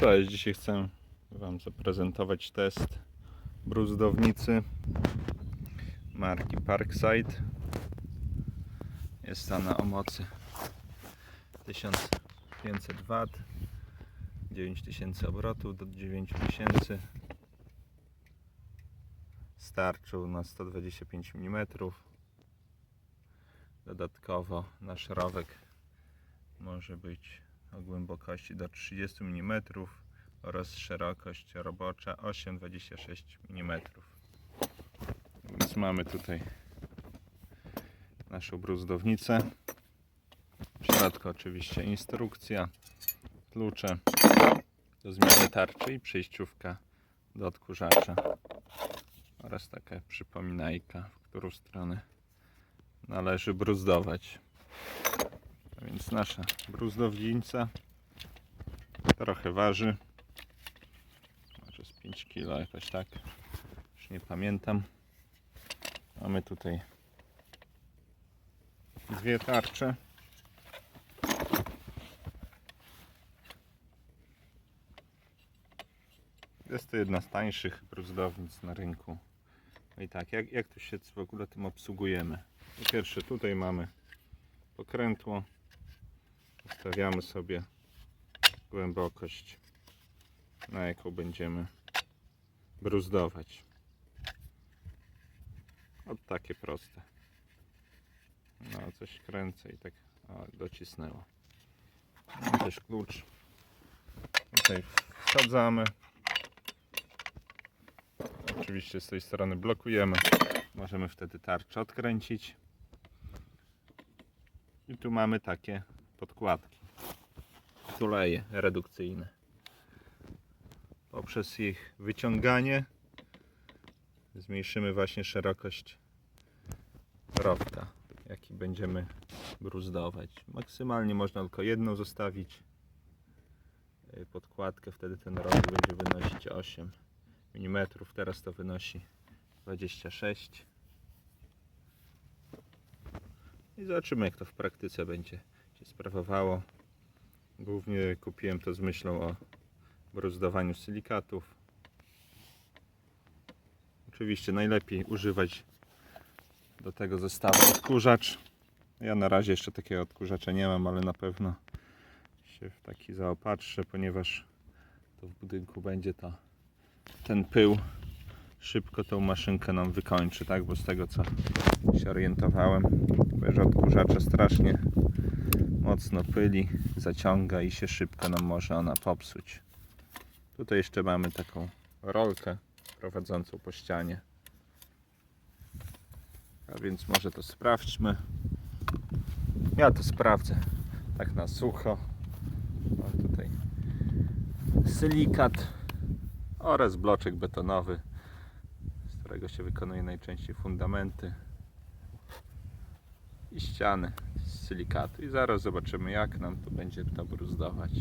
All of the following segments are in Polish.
Cześć, dzisiaj chcę Wam zaprezentować test bruzdownicy marki Parkside. Jest ona o mocy 1500 W, 9000 obrotów do 9000. Starczył na 125 mm. Dodatkowo nasz rowek może być o głębokości do 30 mm oraz szerokość robocza 8,26 mm. Więc mamy tutaj naszą bruzdownicę. W środku oczywiście instrukcja, klucze do zmiany tarczy i przejściówka do odkurzacza oraz taka przypominajka, w którą stronę należy bruzdować. Więc nasza bruzdownica trochę waży. Może z 5 kg jakoś tak. Już nie pamiętam. Mamy tutaj dwie tarcze. Jest to jedna z tańszych bruzdownic na rynku. No i tak, jak, jak to się w ogóle tym obsługujemy? Po pierwsze tutaj mamy pokrętło. Ustawiamy sobie głębokość, na jaką będziemy bruzdować. O takie proste. No, coś kręcę i tak o, docisnęło. Mam też klucz. Tutaj wsadzamy. Oczywiście z tej strony blokujemy. Możemy wtedy tarczę odkręcić. I tu mamy takie podkładki. Tuleje redukcyjne. Poprzez ich wyciąganie zmniejszymy właśnie szerokość rowka, jaki będziemy bruzdować. Maksymalnie można tylko jedną zostawić y, podkładkę, wtedy ten rowek będzie wynosić 8 mm. Teraz to wynosi 26 i zobaczymy jak to w praktyce będzie się sprawowało. Głównie kupiłem to z myślą o bruzdowaniu silikatów. Oczywiście najlepiej używać do tego zestawu odkurzacz. Ja na razie jeszcze takiego odkurzacza nie mam, ale na pewno się w taki zaopatrzę, ponieważ to w budynku będzie to ten pył szybko tą maszynkę nam wykończy, tak? Bo z tego co się orientowałem, że odkurzacza strasznie mocno pyli, zaciąga i się szybko nam może ona popsuć. Tutaj jeszcze mamy taką rolkę prowadzącą po ścianie. A więc może to sprawdźmy. Ja to sprawdzę tak na sucho. Mam tutaj silikat oraz bloczek betonowy, z którego się wykonuje najczęściej fundamenty i ściany z silikatu. I zaraz zobaczymy jak nam to będzie to bruzdować.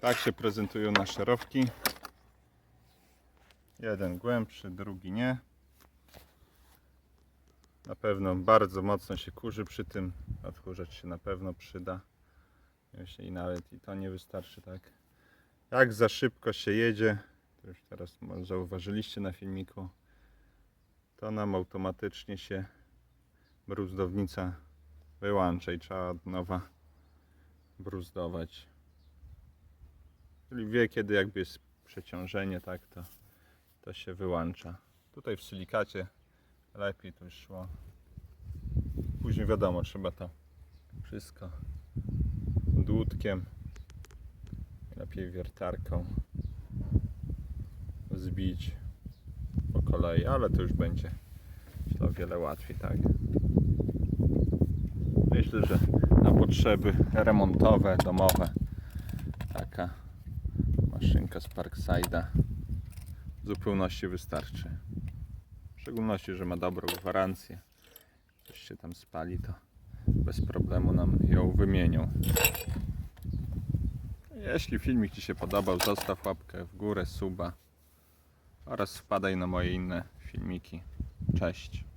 Tak się prezentują nasze rowki. Jeden głębszy, drugi nie. Na pewno bardzo mocno się kurzy przy tym. Odkurzacz się na pewno przyda. Jeśli nawet i to nie wystarczy, tak? Jak za szybko się jedzie, to już teraz zauważyliście na filmiku, to nam automatycznie się bruzdownica wyłącza i trzeba od nowa bruzdować. Czyli wie kiedy jakby jest przeciążenie, tak, to, to się wyłącza. Tutaj w silikacie lepiej to już szło. Później wiadomo, trzeba to wszystko dłutkiem, lepiej wiertarką zbić po kolei, ale to już będzie o wiele łatwiej, tak. Myślę, że na potrzeby remontowe, domowe taka maszynka z Parkside'a w zupełności wystarczy. W szczególności, że ma dobrą gwarancję. Coś się tam spali, to bez problemu nam ją wymienią. Jeśli filmik Ci się podobał, zostaw łapkę w górę, suba oraz wpadaj na moje inne filmiki. Cześć.